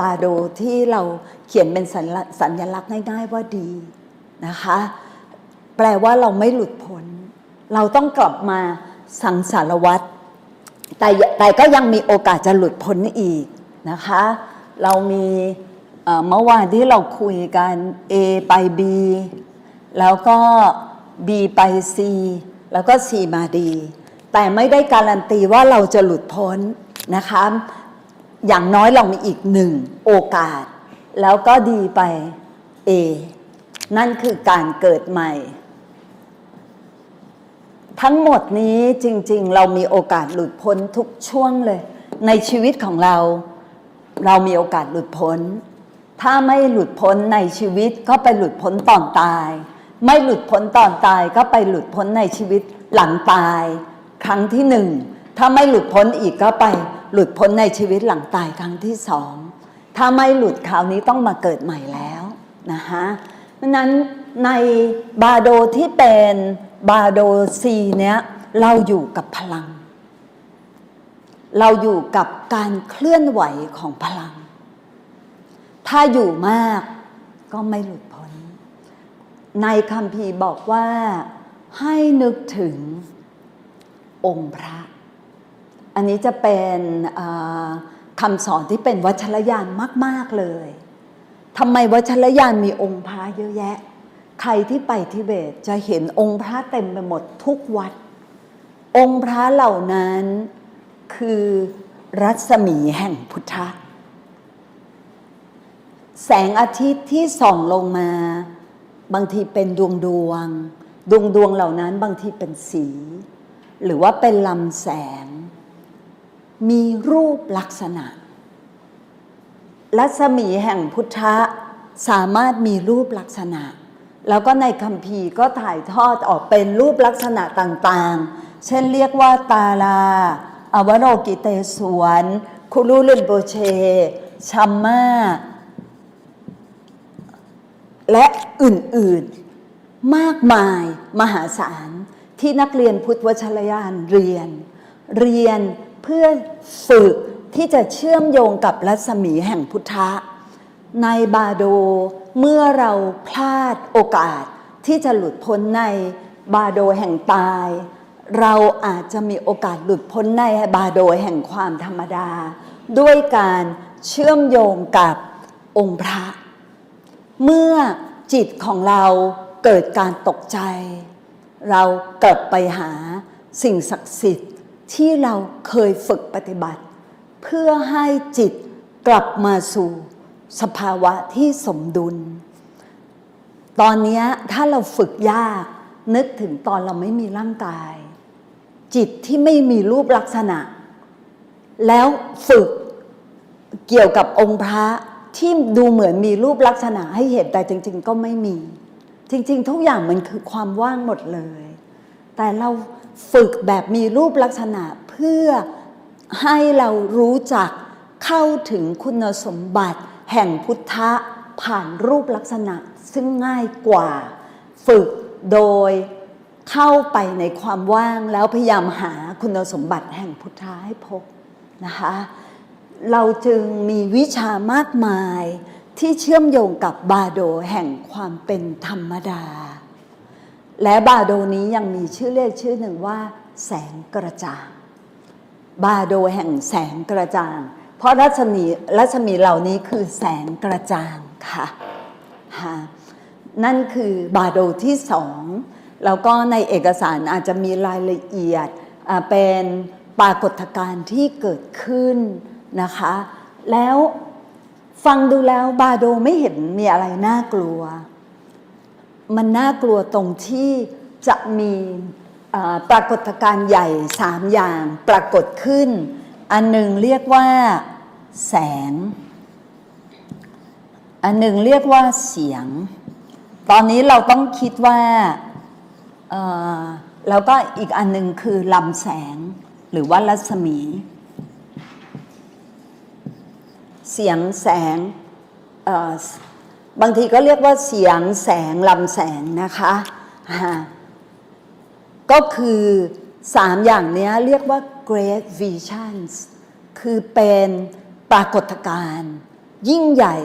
บาโดที่เราเขียนเป็นสัญลักษณ์สัญลักษณ์ง่าย ๆ ว่าดีนะคะ แปลว่าเราไม่หลุดพ้นเราต้องกลับมาสังสารวัตรแต่แต่ก็ยังมีโอกาสจะหลุดพ้นอีกนะคะ เรามีเอ่อเมื่อวานที่เราคุยกัน A ไป B แล้วก็ B ไป C แล้วก็ C มา D แต่ไม่ได้การันตีว่าเราจะหลุดพ้นนะคะ อย่างน้อยเรามีอีกหนึ่งโอกาส แล้วก็ดีไป A นั่นคือการเกิดใหม่ ทั้งหมดนี้จริง ๆ เรามีโอกาสหลุดพ้นทุกช่วงเลย ในชีวิตของเรา เรามีโอกาสหลุดพ้น ถ้าไม่หลุดพ้นในชีวิตก็ไปหลุดพ้นตอนตาย ไม่หลุดพ้นตอนตายก็ไปหลุดพ้นในชีวิตหลังตาย ครั้งที่หนึ่งถ้าไม่หลุดพ้นอีกก็ไป หลุดพ้นในชีวิตหลังตายครั้งที่สอง ถ้าไม่หลุดคราวนี้ต้องมาเกิดใหม่แล้วนะคะเพราะนั้นในบาโดที่เป็นบาโดซีเนี้ยเราอยู่กับพลัง เราอยู่กับการเคลื่อนไหวของพลัง ถ้าอยู่มากก็ไม่หลุดพ้น ในคำพีบอกว่าให้นึกถึงองค์พระ อันนี้จะเป็นคำสอนที่เป็นวัชรยานมาก ๆเลยทำไมวัชรยานมีองค์พระเยอะแยะ ใครที่ไปทิเบตจะเห็นองค์พระเต็มไปหมดทุกวัด องค์พระเหล่านั้นคือรัศมีแห่งพุทธะแสงอาทิตย์ที่ส่องลงมา บางทีเป็นดวงดวง ดวงดวงเหล่านั้นบางทีเป็นสี หรือว่าเป็นลำแสง มีรูปลักษณะ รัศมีแห่งพุทธะสามารถมีรูปลักษณะ แล้วก็ในคัมภีก็ถ่ายทอดออกเป็นรูปลักษณะต่างๆ เช่นเรียกว่าตาลา อวโรกิเตสวน คุรุลุนโบเช ชัมมาและอื่นๆ มากมายมหาศาลที่นักเรียนพุทธวชรยานเรียน เรียน พื่อฝึกที่จะเชื่อมโยงกับรัศมีแห่งพุทธะ ในบาโดเมื่อเราพลาดโอกาสที่จะหลุดพ้นในบาโดแห่งตาย เราอาจจะมีโอกาสหลุดพ้นในบาโดแห่งความธรรมดา ด้วยการเชื่อมโยงกับองค์พระ เมื่อจิตของเราเกิดการตกใจ เรากลับไปหาสิ่งศักดิ์สิทธิ์ ที่เราเคยฝึกปฏิบัติ เพื่อให้จิตกลับมาสู่สภาวะที่สมดุล ตอนนี้ถ้าเราฝึกยากนึกถึงตอนเราไม่มีร่างกาย จิตที่ไม่มีรูปลักษณะ แล้วฝึกเกี่ยวกับองค์พระที่ดูเหมือนมีรูปลักษณะให้เห็นแต่จริง ๆ ก็ไม่มี จริง ๆ ทุกอย่างมันคือความว่างหมดเลย แต่เรา ฝึกแบบมีรูปลักษณะเพื่อให้เรารู้จักเข้าถึงคุณสมบัติแห่งพุทธะผ่านรูปลักษณะซึ่งง่ายกว่า ฝึกโดยเข้าไปในความว่างแล้วพยายามหาคุณสมบัติแห่งพุทธะให้พบนะคะเราจึงมีวิชามากมายที่เชื่อมโยงกับบาโดแห่งความเป็นธรรมดา และบาโดนี้ยังมีชื่อเรียกชื่อหนึ่งว่า แสงกระจ่างบาโดแห่งแสงกระจ่าง เพราะรัศมีรัศมีเหล่านี้คือแสงกระจ่างค่ะฮะนั่นคือบาโดที่สองแล้วก็ในเอกสารอาจจะมีรายละเอียดเป็นปรากฏการณ์ที่เกิดขึ้นนะคะ แล้วฟังดูแล้วบาโดไม่เห็นมีอะไรน่ากลัว มันน่ากลัวตรงที่จะมีปรากฏการณ์ใหญ่สามอย่างปรากฏขึ้น อันหนึ่งเรียกว่าแสง อันหนึ่งเรียกว่าเสียง ตอนนี้เราต้องคิดว่าแล้วก็อีกอันหนึ่งคือลำแสงหรือว่ารัศมี เสียงแสง บางทีก็เรียกว่าเสียงแสงลำแสงนะคะก็คือสามอย่างนี้เรียกว่า great visions คือเป็นปรากฏการณ์ยิ่งใหญ่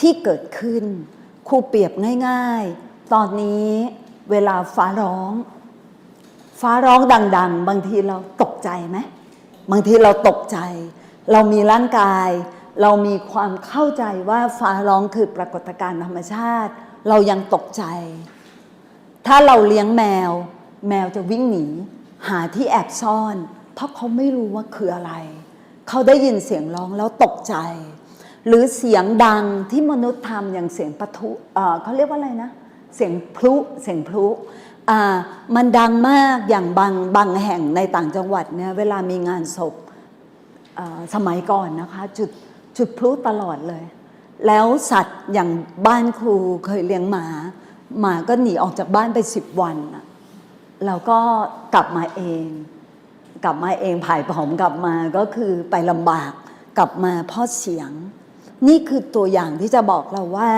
ที่เกิดขึ้น ครูเปรียบง่ายๆ ตอนนี้เวลาฟ้าร้อง ฟ้าร้องดัง ๆ บางทีเราตกใจไหมบางทีเราตกใจ เรามีร่างกาย เรามีความเข้าใจว่าฟ้าร้องคือปรากฏการณ์ธรรมชาติ เรายังตกใจ ถ้าเราเลี้ยงแมว แมวจะวิ่งหนี หาที่แอบซ่อน เพราะเขาไม่รู้ว่าคืออะไร เขาได้ยินเสียงร้องแล้วตกใจ หรือเสียงดังที่มนุษย์ทำอย่างเสียงปะทุเขาเรียกว่าอะไรนะ เสียงพลุเสียงพลุมันดังมากอย่างบางบางแห่งในต่างจังหวัดเนี่ยเวลามีงานศพสมัยก่อนนะคะจุด จุดพลุตลอดเลย แล้วสัตว์อย่างบ้านครูเคยเลี้ยงหมา หมาก็หนีออกจากบ้านไปสิบวันน่ะแล้วก็กลับมาเอง กลับมาเองผายผอมกลับมาก็คือไปลำบากกลับมาเพราะเสียง นี่คือตัวอย่างที่จะบอกเราว่า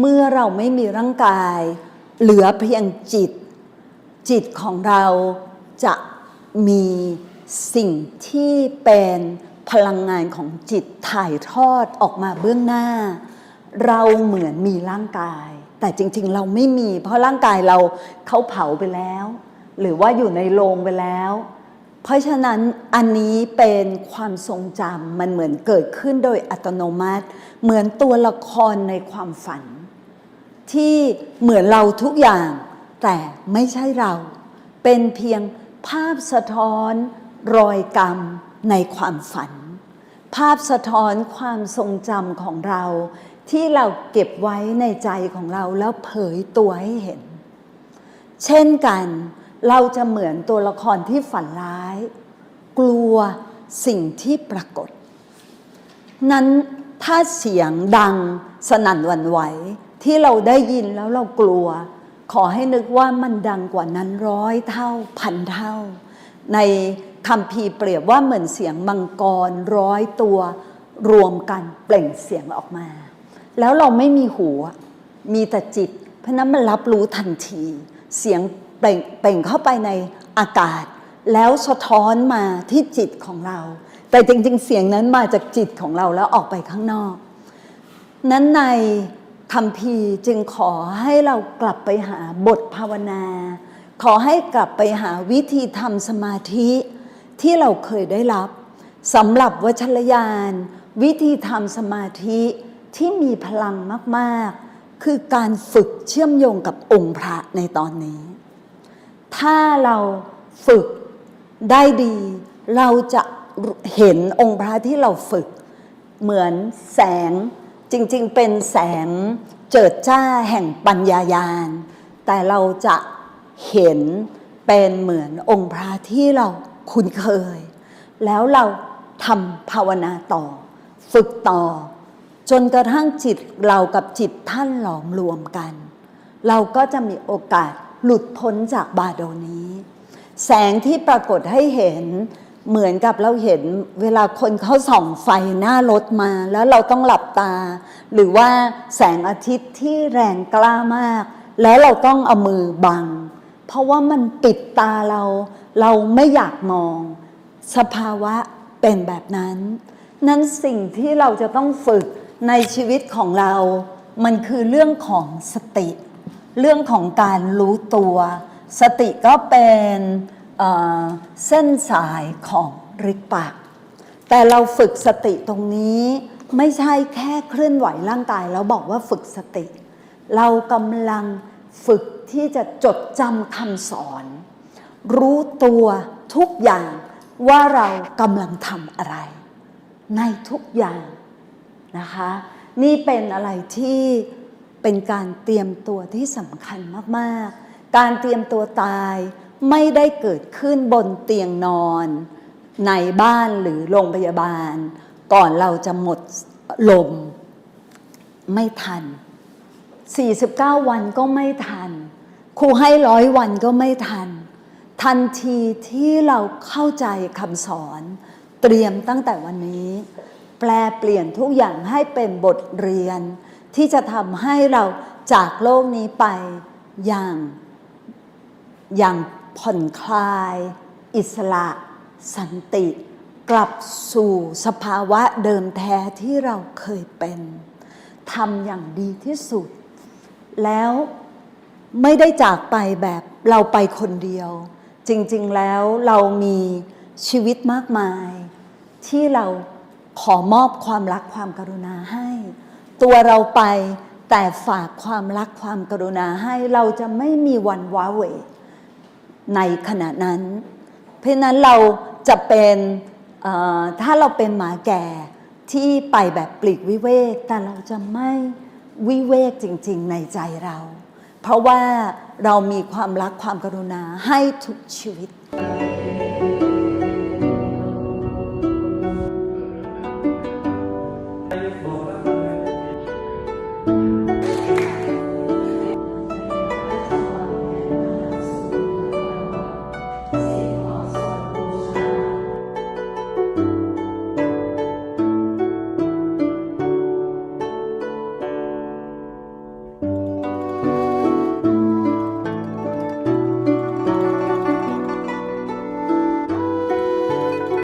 เมื่อเราไม่มีร่างกาย เหลือเพียงจิต จิตของเราจะมีสิ่งที่เป็น พลังงานของจิตถ่ายทอดออกมาเบื้องหน้า เราเหมือนมีร่างกาย แต่จริง ๆ เราไม่มี เพราะร่างกายเราเขาเผาไปแล้ว หรือว่าอยู่ในโรงไปแล้ว เพราะฉะนั้นอันนี้เป็นความทรงจำมันเหมือนเกิดขึ้นโดยอัตโนมัติ เหมือนตัวละครในความฝัน ที่เหมือนเราทุกอย่าง แต่ไม่ใช่เรา เป็นเพียงภาพสะท้อนรอยกรรม ในความฝัน ภาพสะท้อนความทรงจำของเรา ที่เราเก็บไว้ในใจของเราแล้วเผยตัวให้เห็น เช่นกัน เราจะเหมือนตัวละครที่ฝันร้าย กลัวสิ่งที่ปรากฏ นั้นถ้าเสียงดังสนั่นหวั่นไหวที่เราได้ยินแล้วเรากลัว ขอให้นึกว่ามันดังกว่านั้นร้อยเท่าพันเท่า ใน คำพีเปรียบว่าเหมือนเสียงมังกรร้อยตัวรวมกันเปล่งเสียงออกมา แล้วเราไม่มีหูมีแต่จิต เพราะนั้นมันรับรู้ทันที เสียงเปล่งเปล่งเข้าไปในอากาศ แล้วสะท้อนมาที่จิตของเรา แต่จริงๆ เสียงนั้นมาจากจิตของเราแล้วออกไปข้างนอก นั้นในคำพีจึงขอให้เรากลับไปหาบทภาวนา ขอให้กลับไปหาวิธีทำสมาธิ ที่เราเคยได้รับสำหรับวัชรยาน วิธีทำสมาธิที่มีพลังมาก ๆ คือการฝึกเชื่อมโยงกับองค์พระในตอนนี้ ถ้าเราฝึกได้ดี เราจะเห็นองค์พระที่เราฝึก เหมือนแสงจริง ๆ เป็นแสงเจิดจ้าแห่งปัญญายาณ แต่เราจะเห็นเป็นเหมือนองค์พระที่เรา คุ้นเคย แล้วเราทำภาวนาต่อ ฝึกต่อ จนกระทั่งจิตเรากับจิตท่านหลอมรวมกัน เราก็จะมีโอกาสหลุดพ้นจากบาโดนี้ แสงที่ปรากฏให้เห็นเหมือนกับเราเห็นเวลาคนเขาส่องไฟหน้ารถมาแล้วเราต้องหลับตา หรือว่าแสงอาทิตย์ที่แรงกล้ามาก แล้วเราต้องเอามือบัง เพราะว่ามันปิดตาเรา เราไม่อยากมอง สภาวะเป็นแบบนั้น นั้นสิ่งที่เราจะต้องฝึกในชีวิตของเรา มันคือเรื่องของสติ เรื่องของการรู้ตัว สติก็เป็นเเส้นสายของริกปักแต่เราฝึกสติตรงนี้ไม่ใช่แค่เคลื่อนไหวร่างกายแล้วบอกว่าฝึกสติ เรากำลังฝึกที่จะจดจำคำสอน รู้ตัวทุกอย่างว่าเรากำลังทำอะไร ในทุกอย่างนะคะ นี่เป็นอะไรที่เป็นการเตรียมตัวที่สำคัญมากๆ การเตรียมตัวตายไม่ได้เกิดขึ้นบนเตียงนอน ในบ้านหรือโรงพยาบาล ก่อนเราจะหมดลม ไม่ทัน 49 วันก็ไม่ทัน ครูให้ร้อยวันก็ไม่ทัน ทันทีที่เราเข้าใจคำสอน เตรียมตั้งแต่วันนี้ แปลเปลี่ยนทุกอย่างให้เป็นบทเรียน ที่จะทำให้เราจากโลกนี้ไปอย่าง อย่างผ่อนคลาย อิสระ สันติ กลับสู่สภาวะเดิมแท้ที่เราเคยเป็นทำอย่างดีที่สุด แล้วไม่ได้จากไปแบบเราไปคนเดียว จริงๆแล้วเรามีชีวิตมากมาย ที่เราขอมอบความรักความกรุณาให้ ตัวเราไปแต่ฝากความรักความกรุณาให้เราจะไม่มีวันว้าเหวในขณะนั้น เพราะนั้นเราจะเป็นถ้าเราเป็นหมาแก่ที่ไปแบบปลีกวิเวก แต่เราจะไม่วิเวกจริง ๆ ในใจเรา เพราะว่าเรามีความรักความกรุณาให้ทุกชีวิต